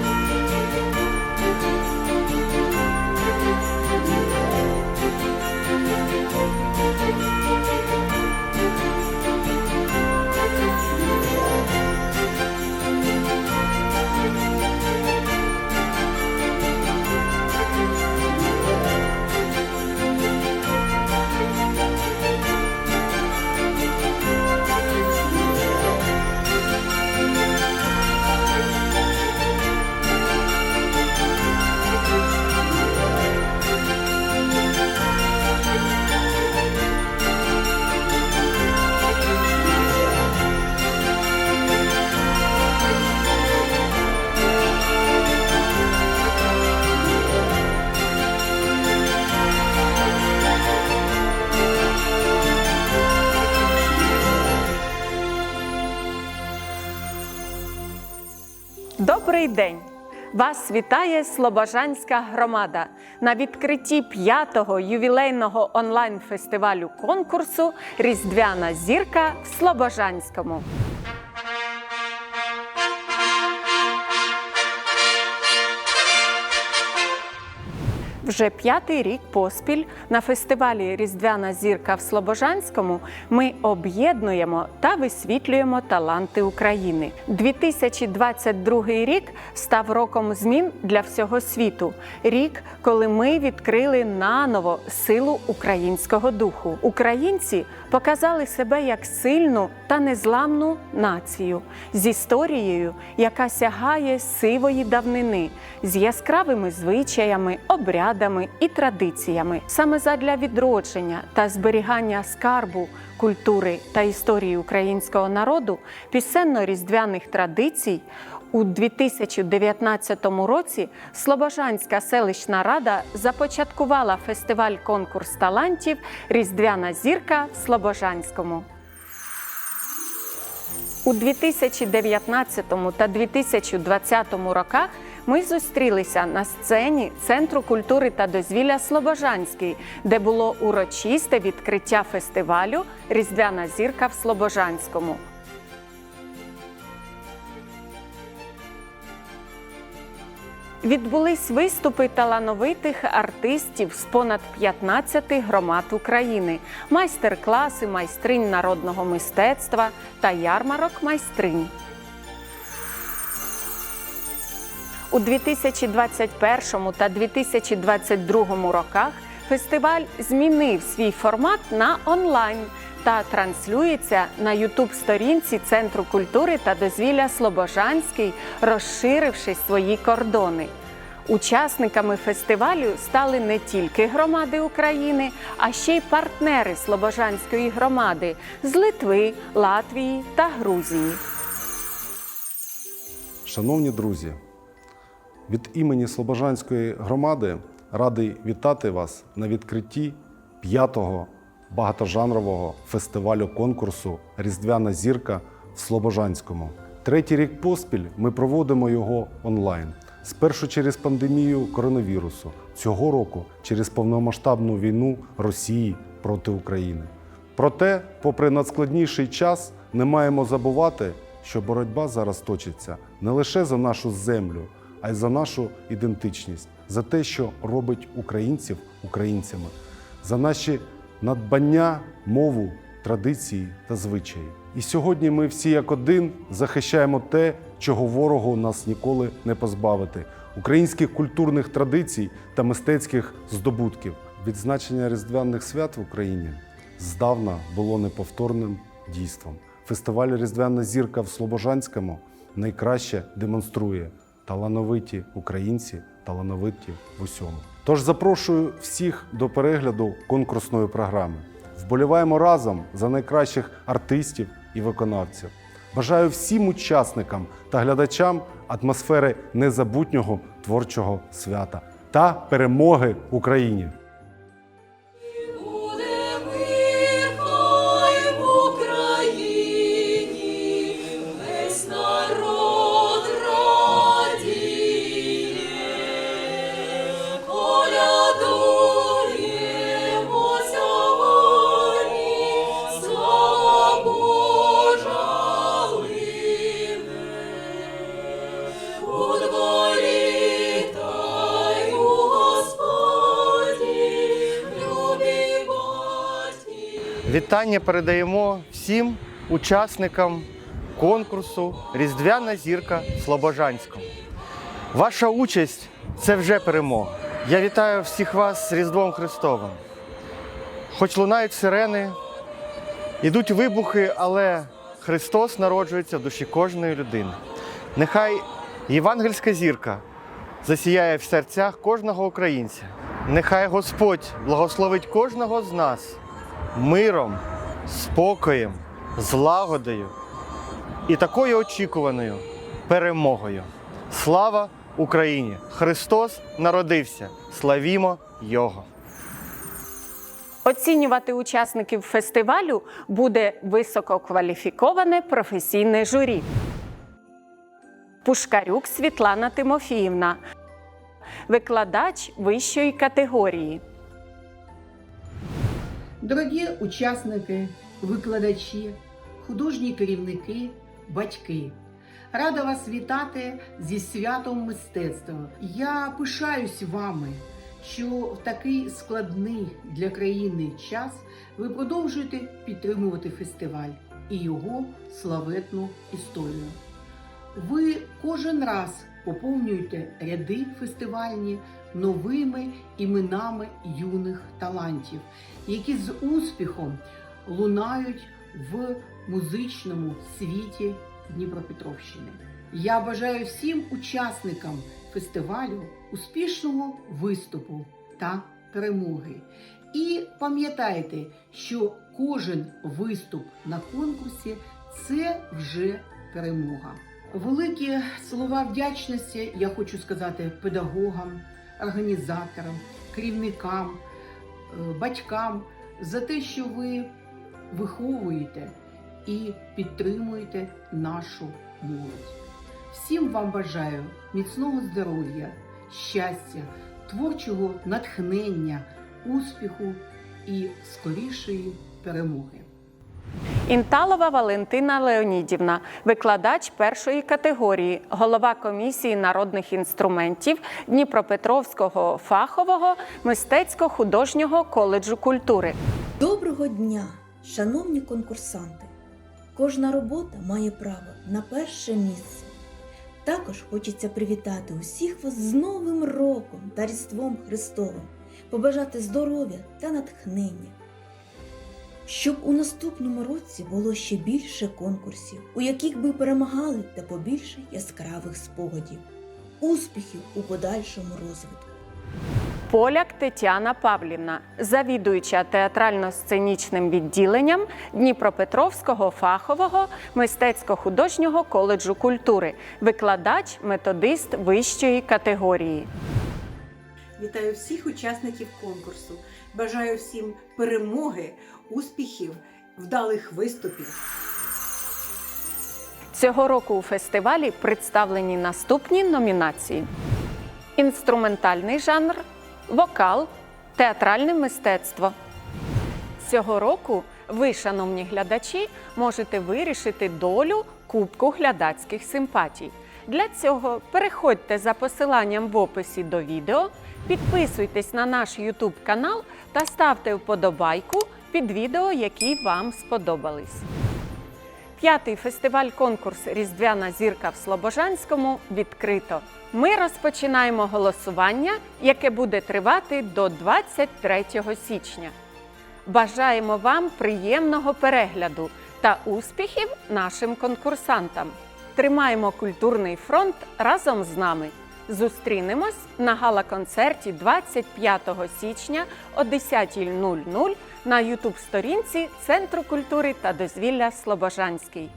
Bye. Добрий день! Вас вітає Слобожанська громада на відкритті п'ятого ювілейного онлайн-фестивалю конкурсу Різдвяна зірка в Слобожанському. Вже п'ятий рік поспіль на фестивалі Різдвяна зірка в Слобожанському ми об'єднуємо та висвітлюємо таланти України. 2022 рік став роком змін для всього світу. Рік, коли ми відкрили наново силу українського духу. Українці показали себе як сильну та незламну націю з історією, яка сягає сивої давнини, з яскравими звичаями, обрядами і традиціями. Саме задля відродження та зберігання скарбу культури та історії українського народу, пісенно-різдвяних традицій. У 2019 році Слобожанська селищна рада започаткувала фестиваль конкурс талантів Різдвяна зірка в Слобожанському. У 2019 та 2020 роках ми зустрілися на сцені Центру культури та дозвілля Слобожанський, де було урочисте відкриття фестивалю Різдвяна зірка в Слобожанському. Відбулись виступи талановитих артистів з понад 15 громад України, майстер-класи майстринь народного мистецтва та ярмарок майстринь. У 2021 та 2022 роках фестиваль змінив свій формат на онлайн та транслюється на ютуб-сторінці Центру культури та дозвілля Слобожанський, розширивши свої кордони. Учасниками фестивалю стали не тільки громади України, а ще й партнери Слобожанської громади з Литви, Латвії та Грузії. Шановні друзі, від імені Слобожанської громади радий вітати вас на відкритті п'ятого багатожанрового фестивалю конкурсу Різдвяна зірка в Слобожанському. Третій рік поспіль ми проводимо його онлайн. Спершу через пандемію коронавірусу, цього року через повномасштабну війну Росії проти України. Проте, попри надскладніший час, не маємо забувати, що боротьба зараз точиться не лише за нашу землю, а й за нашу ідентичність, за те, що робить українців українцями, за наші надбання, мову, традиції та звичаї. І сьогодні ми всі як один захищаємо те, чого ворогу нас ніколи не позбавити українських культурних традицій та мистецьких здобутків. Відзначення різдвяних свят в Україні здавна було неповторним дійством. Фестиваль Різдвяна зірка в Слобожанському найкраще демонструє талановиті українці, талановиті в усьому. Тож запрошую всіх до перегляду конкурсної програми. Вболіваємо разом за найкращих артистів і виконавців. Бажаю всім учасникам та глядачам атмосфери незабутнього творчого свята та перемоги Україні! Вітання передаємо всім учасникам конкурсу Різдвяна зірка в Слобожанському. Ваша участь це вже перемога. Я вітаю всіх вас з Різдвом Христовим. Хоч лунають сирени, ідуть вибухи, але Христос народжується в душі кожної людини. Нехай євангельська зірка засіяє в серцях кожного українця. Нехай Господь благословить кожного з нас миром, спокоєм, злагодою і такою очікуваною перемогою. Слава Україні! Христос народився! Славімо Його! Оцінювати учасників фестивалю буде висококваліфіковане професійне журі. Пушкарюк Світлана Тимофіївна, викладач вищої категорії. Дорогі учасники, викладачі, художні керівники, батьки. Рада вас вітати зі святом мистецтва. Я пишаюсь вами, що в такий складний для країни час ви продовжуєте підтримувати фестиваль і його славетну історію. Ви кожен раз поповнюєте ряди фестивальні новими іменами юних талантів, які з успіхом лунають в музичному світі Дніпропетровщини. Я бажаю всім учасникам фестивалю успішного виступу та перемоги. І пам'ятайте, що кожен виступ на конкурсі це вже перемога. Великі слова вдячності я хочу сказати педагогам, організаторам, керівникам, е, батькам за те, що ви виховуєте і підтримуєте нашу молодь. Всім вам бажаю міцного здоров'я, щастя, творчого натхнення, успіху і скорішої перемоги. Інталова Валентина Леонідівна, викладач першої категорії, голова комісії народних інструментів Дніпропетровського фахового мистецько-художнього коледжу культури. Доброго дня, шановні конкурсанти! Кожна робота має право на перше місце. Також хочеться привітати усіх вас з Новим роком та Різдвом Христовим, побажати здоров'я та натхнення. Щоб у наступному році було ще більше конкурсів, у яких би перемагали та побільше яскравих спогадів, успіхів у подальшому розвитку. Поляк Тетяна Павлівна, завідуюча театрально-сценічним відділенням Дніпропетровського фахового мистецько-художнього коледжу культури, викладач, методист вищої категорії. Вітаю всіх учасників конкурсу. Бажаю всім перемоги, успіхів, вдалих виступів. Цього року у фестивалі представлені наступні номінації: інструментальний жанр, вокал, театральне мистецтво. Цього року ви, шановні глядачі, можете вирішити долю Кубку глядацьких симпатій. Для цього переходьте за посиланням в описі до відео, підписуйтесь на наш YouTube канал та ставте вподобайку під відео, які вам сподобались. П'ятий фестиваль-конкурс Різдвяна зірка в Слобожанському відкрито. Ми розпочинаємо голосування, яке буде тривати до 23 січня. Бажаємо вам приємного перегляду та успіхів нашим конкурсантам. Тримаємо культурний фронт разом з нами. Зустрінемось на гала-концерті 25 січня о 10.00 на ютуб-сторінці Центру культури та дозвілля Слобожанський.